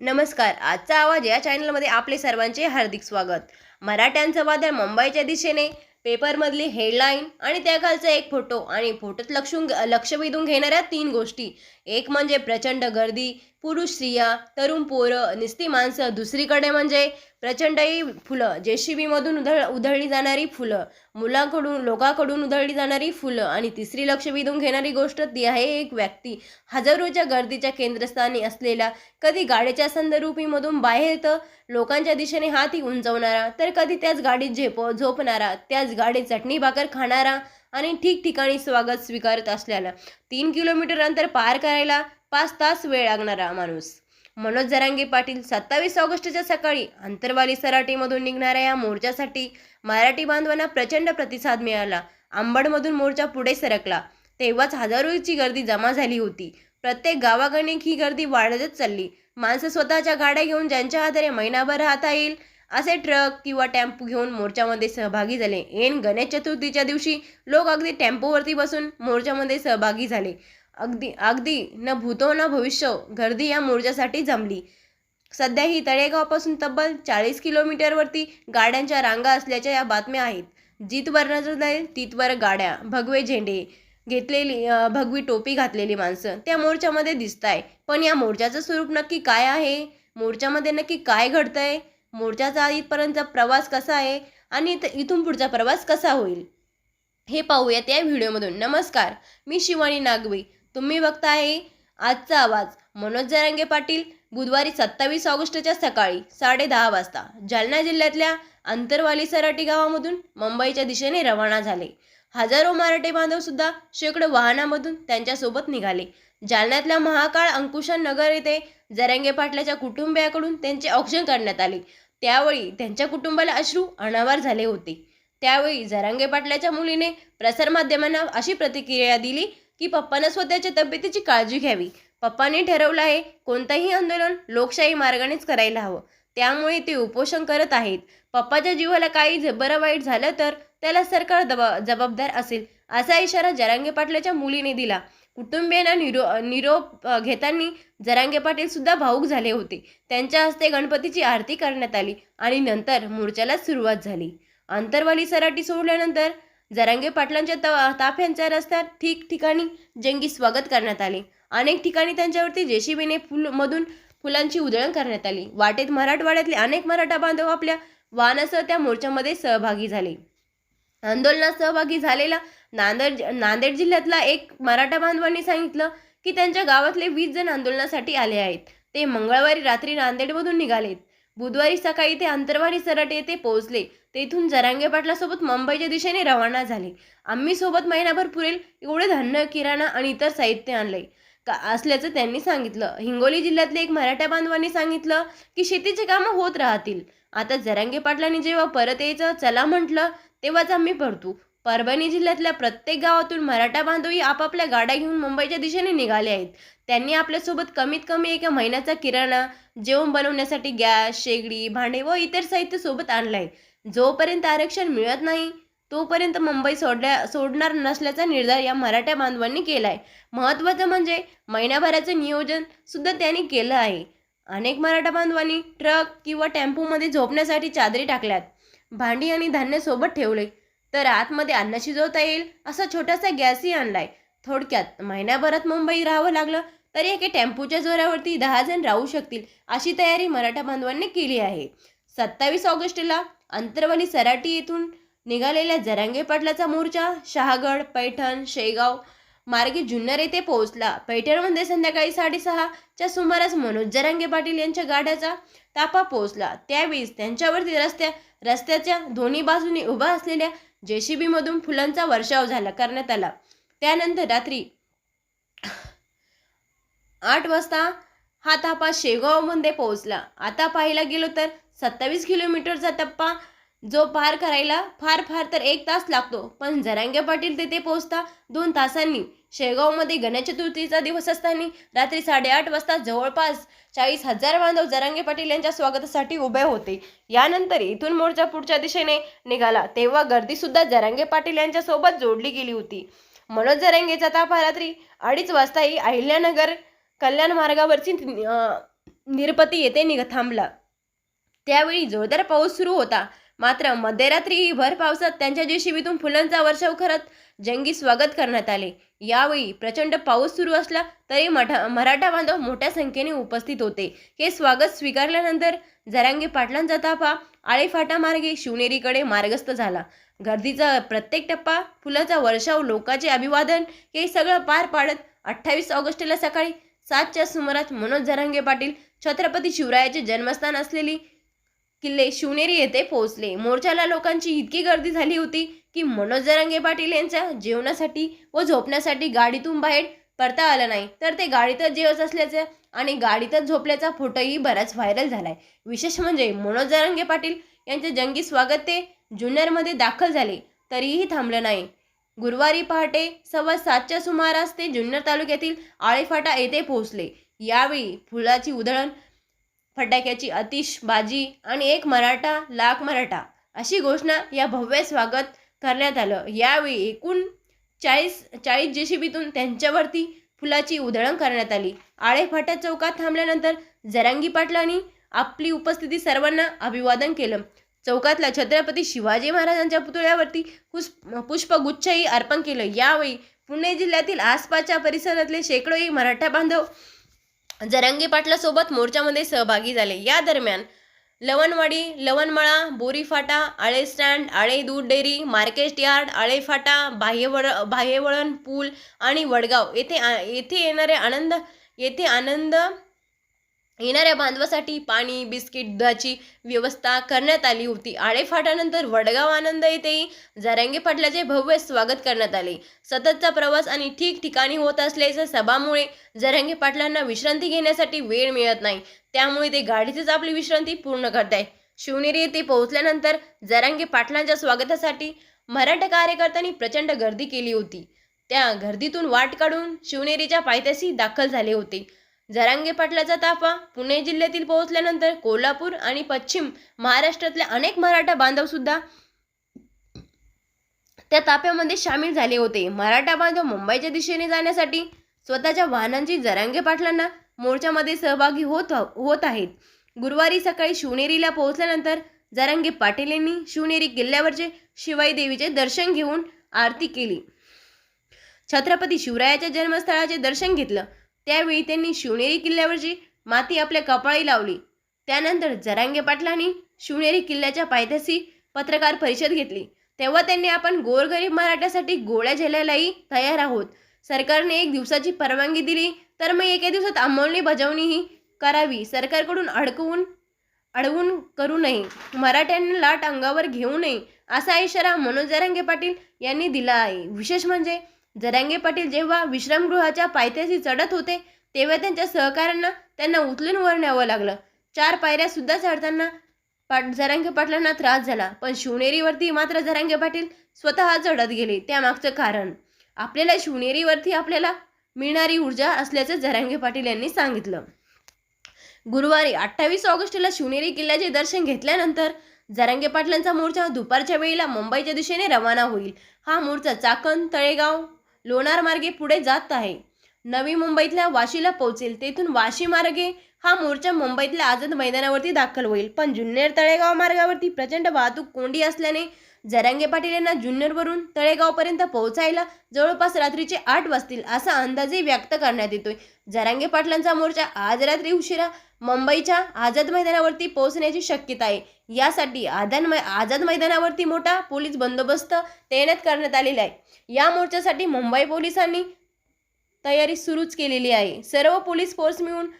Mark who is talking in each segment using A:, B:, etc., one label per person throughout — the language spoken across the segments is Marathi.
A: नमस्कार आजचा आवाज या चॅनलमध्ये आपले सर्वांचे हार्दिक स्वागत. मराठ्यांचं वादळ मुंबईच्या दिशेने पेपरमधली हेडलाईन आणि त्याखालचा एक फोटो आणि फोटोत लक्षून लक्ष वेधून घेणाऱ्या तीन गोष्टी. एक म्हणजे प्रचंड गर्दी पुरुष स्त्रिया तरुण पोरं निस्ती माणसं दुसरीकडे म्हणजे प्रचंडही फुलं जे मधून उधळ उधळली जाणारी फुलं मुलांकडून लोकांकडून उधळली जाणारी फुलं आणि तिसरी लक्ष वेधून घेणारी गोष्ट ती आहे एक व्यक्ती. हजारोच्या गर्दीच्या केंद्रस्थानी असलेला कधी गाडीच्या संदरूपीमधून बाहेर तर लोकांच्या दिशेने हाती उंचवणारा तर कधी त्याच गाडीत झेप झोपणारा त्याच गाडीत चटणी भाकर खाणारा आणि ठिकठिकाणी स्वागत स्वीकारत असल्यानं तीन किलोमीटर अंतर पार करायला पाच तास वेळ लागणारा माणूस. मनोज जरांगे पाटील सत्तावीस ऑगस्टच्या सकाळी अंतरवाली सराटीमधून निघणाऱ्या या मोर्चासाठी मराठी बांधवांना प्रचंड प्रतिसाद मिळाला. आंबडमधून मोर्चा पुढे सरकला. तेव्हाच हजारोची गर्दी जमा झाली होती. प्रत्येक गावागणिक ही गर्दी वाढतच चालली. माणसं स्वतःच्या गाड्या घेऊन ज्यांच्या आधारे महिनाभर राहता येईल असे ट्रक किंवा टेम्पो घेऊन मोर्चामध्ये सहभागी झाले. ऐन गणेश चतुर्थीच्या दिवशी लोक अगदी टेम्पोवरती बसून मोर्चामध्ये सहभागी झाले. अगदी अगदी न भूतो न भविष्य गर्दी या मोर्चासाठी जमली. सध्या ही तळेगावपासून तब्बल चाळीस किलोमीटरवरती गाड्यांच्या रांगा असल्याच्या या बातम्या आहेत. जिथवर नजर जाईल तितवर गाड्या. भगवे झेंडे घेतलेली भगवी टोपी घातलेली माणसं त्या मोर्चामध्ये दिसत आहे पण या मोर्चाचं स्वरूप नक्की काय आहे? मोर्चामध्ये नक्की काय घडतंय? मोर्चाचा इथपर्यंतचा प्रवास कसा आहे आणि इथून पुढचा प्रवास कसा होईल? हे पाहूयात या व्हिडिओमधून. नमस्कार मी शिवानी नागवे. तुम्ही बघताय आजचा आवाज. मनोज जरांगे पाटील बुधवारी सत्तावीस ऑगस्टच्या सकाळी साडे दहा वाजता जालना जिल्ह्यातल्या अंतरवाली सराटी गावामधून मुंबईच्या दिशेने रवाना झाले. हजारो मराठे बांधवसुद्धा शेकडो वाहनामधून त्यांच्यासोबत निघाले. जालन्यातल्या महाकाळ अंकुशन नगर येथे जरांगे पाटलाच्या कुटुंबियाकडून त्यांचे औक्षण करण्यात आले. त्यावेळी त्यांच्या कुटुंबाला अश्रू अनावर झाले होते. त्यावेळी जरांगे पाटलाच्या मुलीने प्रसारमाध्यमांना अशी प्रतिक्रिया दिली की पप्पानं स्वतःच्या तब्येतीची काळजी घ्यावी. पप्पांनी ठरवलं आहे कोणतंही आंदोलन लोकशाही मार्गानेच करायला हवं. त्यामुळे ते उपोषण करत आहेत. पप्पाच्या जीवाला काही बरं वाईट झालं तर त्याला सरकार दबा जबाबदार असेल असा इशारा जरांगे पाटलाच्या मुलीने दिला. कुटुंबियांना निरो निरोप घेताना जरांगे पाटील सुद्धा भाऊक झाले होते. त्यांच्या हस्ते गणपतीची आरती करण्यात आली आणि नंतर मोर्चाला सुरुवात झाली. अंतरवाली सराटी सोडल्यानंतर जरांगे पाटलांच्या त ताफ्यांच्या रस्त्यात ठिकठिकाणी जंगी स्वागत करण्यात आले. अनेक ठिकाणी त्यांच्यावरती जेशीबीने फुल मधून फुलांची उधळण करण्यात आली. वाटेत मराठवाड्यातले अनेक मराठा बांधव आपल्या वाहनासह त्या मोर्चामध्ये सहभागी झाले. आंदोलनात सहभागी झालेला नांदेड नांदेड जिल्ह्यातला एक मराठा बांधवांनी सांगितलं की त्यांच्या गावातले वीस जण आंदोलनासाठी आले आहेत. ते मंगळवारी रात्री नांदेडमधून निघालेत. बुधवारी सकाळी ते अंतरवारी सरट येथे पोहोचले. तेथून जरांगे पाटलासोबत मुंबईच्या दिशेने रवाना झाले. आम्ही सोबत महिनाभर पुरेल एवढे धान्य किराणा आणि इतर साहित्य आणले का असल्याचं त्यांनी सांगितलं. हिंगोली जिल्ह्यातले एक मराठा बांधवांनी सांगितलं की शेतीचे कामं होत राहतील. आता जरांगे पाटलांनी जेव्हा परत यायचं चला म्हटलं तेव्हाच आम्ही भरतो. परभणी जिल्ह्यातल्या प्रत्येक गावातून मराठा बांधवी आपापल्या गाड्या घेऊन मुंबईच्या दिशेने निघाले आहेत. त्यांनी आपल्यासोबत कमीत कमी एका महिन्याचा किराणा जेवण बनवण्यासाठी गॅस शेगडी भांडे व इतर साहित्य सोबत आणलं आहे जोपर्यंत आरक्षण मिळत नाही तोपर्यंत मुंबई सोडल्या सोडणार नसल्याचा निर्धार या मराठा बांधवांनी केला आहे महत्त्वाचं म्हणजे महिनाभराचं नियोजन सुद्धा त्यांनी केलं आहे. अनेक मराठा बांधवांनी ट्रक किंवा टेम्पोमध्ये झोपण्यासाठी चादरी टाकल्यात. भांडी आणि धान्य सोबत ठेवले. तर आतमध्ये अन्न शिजवता येईल असा छोटासा गॅसही आणलाय. थोडक्यात महिन्याभरात मुंबई राहावं लागलं तरी एके टेम्पोच्या जोरावरती दहा जण राहू शकतील अशी तयारी मराठा बांधवांनी केली आहे. सत्तावीस ऑगस्टला अंतरवली सराटी येथून निघालेल्या जरांगे पाटलाचा मोर्चा शहागड पैठण शेगाव मार्गे जुन्नर येथे पोहोचला. पैठणमध्ये संध्याकाळी साडेसहाच्या सुमारास मनोज जरांगे पाटील यांच्या गाड्याचा ताफा पोहोचला. त्यावेळी त्यांच्यावरती रस्त्या रस्त्याच्या दोन्ही बाजूने उभा असलेल्या जेसीबी मधून फुलांचा वर्षाव झाला करण्यात आला. त्यानंतर रात्री आठ वाजता हा तापा शेगावमध्ये पोहोचला. आता पाहायला गेलो तर सत्तावीस किलोमीटरचा टप्पा जो पार करायला फार फार तर एक तास लागतो. पण जरांगे पाटील तिथे पोहोचता दोन तासांनी. शेगावमध्ये गणेश चतुर्थीचा दिवस असताना रात्री साडेआठ वाजता जवळपास चाळीस हजार बांधव जरांगे पाटील यांच्या स्वागतासाठी उभे होते. यानंतर इथून मोर्चा पुढच्या दिशेने निघाला. तेव्हा गर्दीसुद्धा जरांगे पाटील यांच्या सोबत जोडली गेली होती. मनोज जरांगेचा ताफा रात्री अडीच वाजताही अहिल्यानगर कल्याण मार्गावरची निरपती येथे निघ थांबला. त्यावेळी जोरदार पाऊस सुरू होता. मात्र मध्यरात्री भर पावसात त्यांच्या जेशीबीतून फुलांचा वर्षाव करत जंगी स्वागत करण्यात आले. यावेळी प्रचंड पाऊस सुरू असला तरी मठा मराठा बांधव मोठ्या संख्येने उपस्थित होते. हे स्वागत स्वीकारल्यानंतर जरांगे पाटलांचा ताफा आळेफाटा मार्गे शिवनेरीकडे मार्गस्थ झाला. गर्दीचा प्रत्येक टप्पा फुलाचा वर्षाव लोकांचे अभिवादन हे सगळं पार पाडत अठ्ठावीस ऑगस्टला सकाळी सातच्या सुमारास मनोज जरांगे पाटील छत्रपती शिवरायाचे जन्मस्थान असलेली किल्ले शिवनेरी येथे पोहोचले. मोर्चाला लोकांची इतकी गर्दी झाली होती की मनोज जरांगे पाटील यांच्या जेवणासाठी व झोपण्यासाठी गाडीतून बाहेर परता आलं नाही. तर ते गाडीतच जेवत असल्याचं आणि गाडीतच झोपल्याचा फोटोही बराच व्हायरल झालाय. विशेष म्हणजे मनोज जरांगे पाटील यांचे जंगी स्वागत ते जुन्नरमध्ये दाखल झाले. तरीही थांबलं नाही. गुरुवारी पहाटे सव्वा सातच्या सुमारास ते जुन्नर तालुक्यातील आळेफाटा येथे पोहोचले. यावेळी फुलाची उधळण फटाक्याची आतिषबाजी आणि एक मराठा लाख मराठा अशी घोषणा या भव्य स्वागत करण्यात आलं. यावेळी एकूण चाळीस चाळीस जेसीबीतून त्यांच्यावरती फुलाची उधळण करण्यात आली. आळेफाटा चौकात थांबल्यानंतर जरांगी पाटलांनी आपली उपस्थिती सर्वांना अभिवादन केलं. चौकातल्या छत्रपती शिवाजी महाराजांच्या पुतळ्यावरती पुष्प पुष्पगुच्छही अर्पण केलं. यावेळी पुणे जिल्ह्यातील आसपासच्या परिसरातले शेकडोही मराठा बांधव जरांगी पाटलासोबत मोर्चामध्ये सहभागी झाले. या दरम्यान लवणवाडी लवणमळा बोरीफाटा आळे स्टँड आळे दूध डेअरी मार्केट यार्ड आळेफाटा बाह्यवळ बाह्यवळण पूल आणि वडगाव येथे आ- येथे येणारे आनंद येथे आनंद येणाऱ्या बांधवासाठी पाणी बिस्किट दुधाची व्यवस्था करण्यात आली होती. आळेफाटानंतर वडगाव आनंद येथेही जरांगे पाटलाचे भव्य स्वागत करण्यात आले. सततचा प्रवास आणि ठिकठिकाणी होत असल्याच्या सभामुळे जरांगे पाटलांना विश्रांती घेण्यासाठी वेळ मिळत नाही. त्यामुळे ते गाडीतच आपली विश्रांती पूर्ण करत आहे शिवनेरी येथे पोहोचल्यानंतर जरांगे पाटलांच्या स्वागतासाठी मराठा कार्यकर्त्यांनी प्रचंड गर्दी केली होती. त्या गर्दीतून वाट काढून शिवनेरीच्या पायथ्याशी दाखल झाले होते. जरांगे पाटलाचा ताफा पुणे जिल्ह्यातील पोहोचल्यानंतर कोल्हापूर आणि पश्चिम महाराष्ट्रातल्या अनेक मराठा बांधव सुद्धा त्या ताफ्यामध्ये सामील झाले होते. मराठा बांधव मुंबईच्या दिशेने जाण्यासाठी स्वतःच्या वाहनांची जरांगे पाटलांना मोर्चामध्ये सहभागी होत होत आहेत. गुरुवारी सकाळी शिवनेरीला पोहोचल्यानंतर जरांगे पाटील यांनी शिवनेरी किल्ल्यावरचे शिवाई देवीचे दर्शन घेऊन आरती केली. छत्रपती शिवरायाच्या जन्मस्थळाचे दर्शन घेतलं. त्यावेळी त्यांनी शिवनेरी किल्ल्यावरची माती आपल्या कपाळी लावली. त्यानंतर जरांगे पाटलांनी शिवनेरी किल्ल्याच्या पायथ्याशी पत्रकार परिषद घेतली. तेव्हा त्यांनी आपण गोरगरीब मराठ्यासाठी गोळ्या झेलायलाही तयार आहोत. सरकारने एक दिवसाची परवानगी दिली तर मग एका दिवसात अंमलबजावणीही करावी. सरकारकडून अडकवून अडवून करू नये. मराठ्यांना लाट अंगावर घेऊ नये असा इशारा मनोज जरांगे पाटील यांनी दिला आहे. विशेष म्हणजे जरांगे पाटील जेव्हा विश्रामगृहाच्या पायथ्याशी चढत होते तेव्हा त्यांच्या सहकाऱ्यांना त्यांना उचलून वर न्यावं लागलं. चार पायऱ्या सुद्धा चढताना पाट जरांगे पाटलांना त्रास झाला पण शिवनेरीवरती मात्र जरांगे पाटील स्वतः चढत गेले त्यामागचं कारण. आपल्याला शिवनेरीवरती आपल्याला मिळणारी ऊर्जा असल्याचं जरांगे पाटील यांनी सांगितलं. गुरुवारी अठ्ठावीस ऑगस्टला शिवनेरी किल्ल्याचे दर्शन घेतल्यानंतर जरांगे पाटलांचा मोर्चा दुपारच्या वेळेला मुंबईच्या दिशेने रवाना होईल. हा मोर्चा चाकण तळेगाव लोणार मार्गे पुढे जात आहे. नवी मुंबईतल्या वाशीला पोहोचेल. तेथून वाशी मार्गे हा मोर्चा मुंबईतल्या आझाद मैदानावरती दाखल होईल. पण जुन्नर तळेगाव मार्गावरती प्रचंड वाहतूक कोंडी असल्याने जरांगे पाटील यांना जुन्नरवरून तळेगावपर्यंत पोहोचायला जवळपास रात्रीचे आठ वाजतील असा अंदाजही व्यक्त करण्यात येतोय. जरांगे पाटलांचा मोर्चा आज रात्री उशिरा मुंबईच्या आझाद मैदानावरती पोहोचण्याची शक्यता आहे. यासाठी आझाद मै आझाद मैदानावरती मोठा पोलीस बंदोबस्त तैनात करण्यात आलेला आहे. या मोर्चासाठी मुंबई पोलिसांनी तयारी सुरूच केलेली आहे. सर्व पोलीस फोर्स मिळून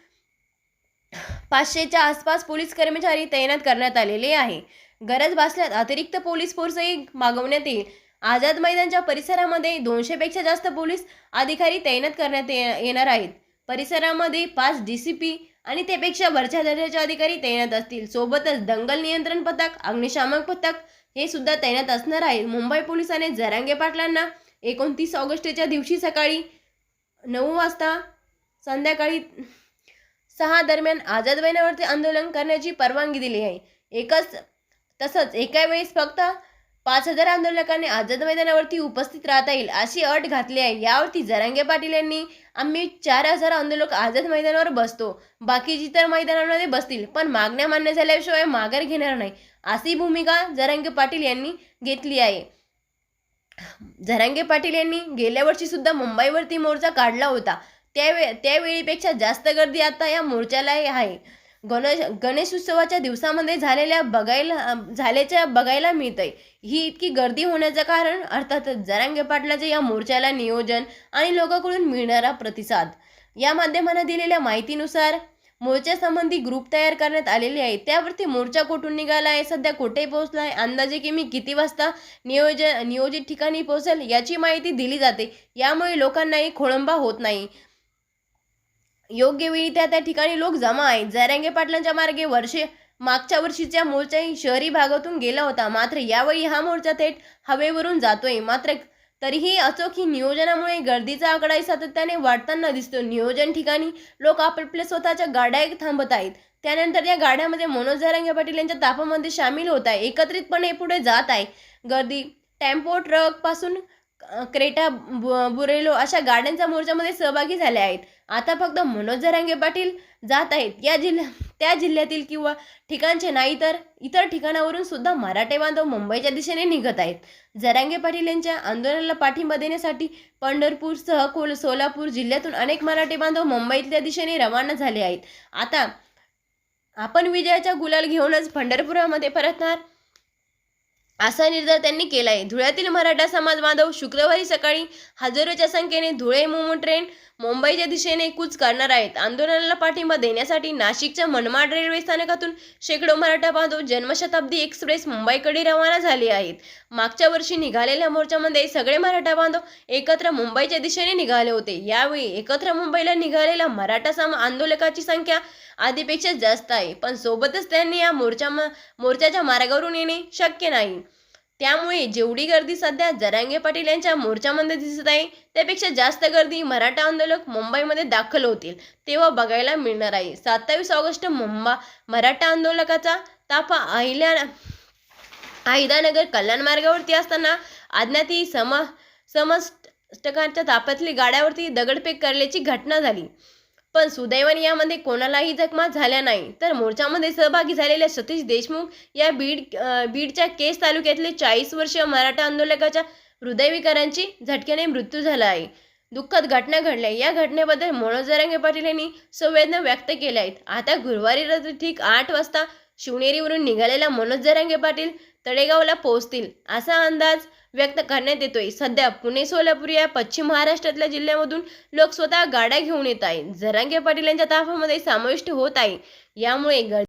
A: पाचशेच्या आसपास पोलीस कर्मचारी तैनात करण्यात आलेले आहे. गरज भासल्यास अतिरिक्त पोलीस फोर्सही मागवण्यात येईल. आझाद मैदानच्या परिसरामध्ये दोनशेपेक्षा जास्त पोलीस अधिकारी तैनात करण्यात ये- येणार आहेत. परिसरामध्ये पाच डी सी पी आणि त्यापेक्षा वरच्या दर्जाचे अधिकारी तैनात असतील. सोबतच दंगल नियंत्रण पथक अग्निशामक पथक हे सुद्धा तैनात असणार आहे मुंबई पोलिसांनी जरांगे पाटलांना एकोणतीस ऑगस्टच्या दिवशी सकाळी नऊ वाजता संध्याकाळी सहा दरम्यान आझाद मैदानावरती आंदोलन करण्याची परवानगी दिली आहे. एकच तसंच एका वेळेस फक्त पाच हजार आंदोलकांनी आझाद मैदानावरती उपस्थित राहता येईल अशी अट घातली आहे. यावरती जरांगे पाटील यांनी आम्ही चार हजार आंदोलक आझाद मैदानावर बसतो. बाकीची तर मैदानामध्ये बसतील पण मागण्या मान्य झाल्याशिवाय माघार घेणार नाही अशी भूमिका जरांगे पाटील यांनी घेतली आहे. जरांगे पाटील यांनी गेल्या वर्षी सुद्धा मुंबईवरती मोर्चा काढला होता. त्यावे त्यावेळीपेक्षा जास्त गर्दी आता या मोर्चाला आहे. गणेश गणेश उत्सवाच्या दिवसामध्ये झालेल्या बघायला झाल्याच्या बघायला मिळतंय. ही इतकी गर्दी होण्याचं कारण अर्थातच जरांगे पाटलाच्या या मोर्चाला नियोजन आणि लोकांकडून मिळणारा प्रतिसाद. या माध्यमांना दिलेल्या माहितीनुसार मोर्चासंबंधी ग्रुप तयार करण्यात आलेले आहे. त्यावरती मोर्चा कुठून निघाला आहे सध्या कुठे पोहोचला आहे अंदाजे की मी किती वाजता नियोजन नियोजित ठिकाणी पोहोचेल याची माहिती दिली जाते. यामुळे लोकांनाही खोळंबा होत नाही. योग्य वेळी त्या त्या ठिकाणी लोक जमा आहेत. जरांगे पाटलांच्या मार्गे वर्षे मागच्या वर्षीच्या मोर्चाही शहरी भागातून गेला होता. मात्र यावेळी हा मोर्चा थेट हवेवरून जातोय. मात्र तरीही असो ही नियोजनामुळे गर्दीचा आकडाही सातत्याने वाढताना दिसतो नियोजन ठिकाणी लोक आपापल्या स्वतःच्या गाड्या थांबत आहेत. त्यानंतर या गाड्यामध्ये मनोज जरांगे पाटील यांच्या ताफामध्ये सामील होत आहे. एकत्रितपणे पुढे जात आहे. गर्दी टेम्पो ट्रकपासून क्रेटा बु- बुरेलो अशा गाड्यांच्या मोर्चामध्ये सहभागी झाल्या आहेत. आता फक्त मनोज जरांगे पाटील जात आहेत. या जिल्ह्या त्या जिल्ह्यातील किंवा ठिकाणचे नाही तर इतर ठिकाणावरून सुद्धा मराठे बांधव मुंबईच्या दिशेने निघत आहेत. जरांगे पाटील यांच्या आंदोलनाला पाठिंबा देण्यासाठी पंढरपूरसह कोल सोलापूर जिल्ह्यातून अनेक मराठी बांधव मुंबईतल्या दिशेने रवाना झाले आहेत. आता आपण विजयाच्या गुलाल घेऊनच पंढरपुरामध्ये परतणार. असा निर्धार त्यांनी केला आहे धुळ्यातील मराठा समाज बांधव शुक्रवारी सकाळी हजारोच्या संख्येने धुळे मोमो ट्रेन मुंबईच्या दिशेने कूच करणार आहेत. आंदोलनाला पाठिंबा देण्यासाठी नाशिकच्या मनमाड रेल्वे स्थानकातून शेकडो मराठा बांधव जन्मशताब्दी एक्सप्रेस मुंबईकडे रवाना झाले आहेत. मागच्या वर्षी निघालेल्या मोर्चामध्ये सगळे मराठा बांधव एकत्र मुंबईच्या दिशेने निघाले होते. यावेळी एकत्र मुंबईला निघालेल्या मराठा सम आंदोलकाची संख्या आधीपेक्षा जास्त आहे. पण सोबतच त्यांनी या मोर्चा मोर्चाच्या मार्गावरून येणे शक्य नाही. त्यामुळे जेवढी गर्दी सध्या जरांगे पाटील यांच्या मोर्चामध्ये दिसत आहे त्यापेक्षा जास्त गर्दी मराठा आंदोलक मुंबईमध्ये दाखल होतील तेव्हा बघायला मिळणार आहे. सत्तावीस ऑगस्ट मुंबा मराठा आंदोलकाचा ताफा अहिल्या अहिदानगर कल्याण मार्गावरती असताना अज्ञाती सम समष्टकांच्या ताफ्यातली गाड्यावरती दगडफेक करल्याची घटना झाली. पण सुदैवाने यामध्ये कोणालाही जखमा झाल्या नाही. तर मोर्चामध्ये सहभागी झालेल्या सतीश देशमुख या बीड बीडच्या केस तालुक्यातले चाळीस वर्षीय मराठा आंदोलकाच्या हृदयविकारांची झटक्याने मृत्यू झाला आहे. दुःखद घटना घडल्या. या घटनेबद्दल मनोज जरांगे पाटील यांनी संवेदना व्यक्त केल्या आहेत. आता गुरुवारी रात्री ठीक आठ वाजता शिवनेरीवरून निघालेला मनोज जरांगे पाटील तळेगावला पोहोचतील असा अंदाज व्यक्त करण्यात येतोय. सध्या पुणे सोलापूर या पश्चिम महाराष्ट्रातल्या जिल्ह्यामधून लोक स्वतः गाड्या घेऊन येत आहेत. जरांगे पाटील यांच्या ताफामध्ये समाविष्ट होत आहे. यामुळे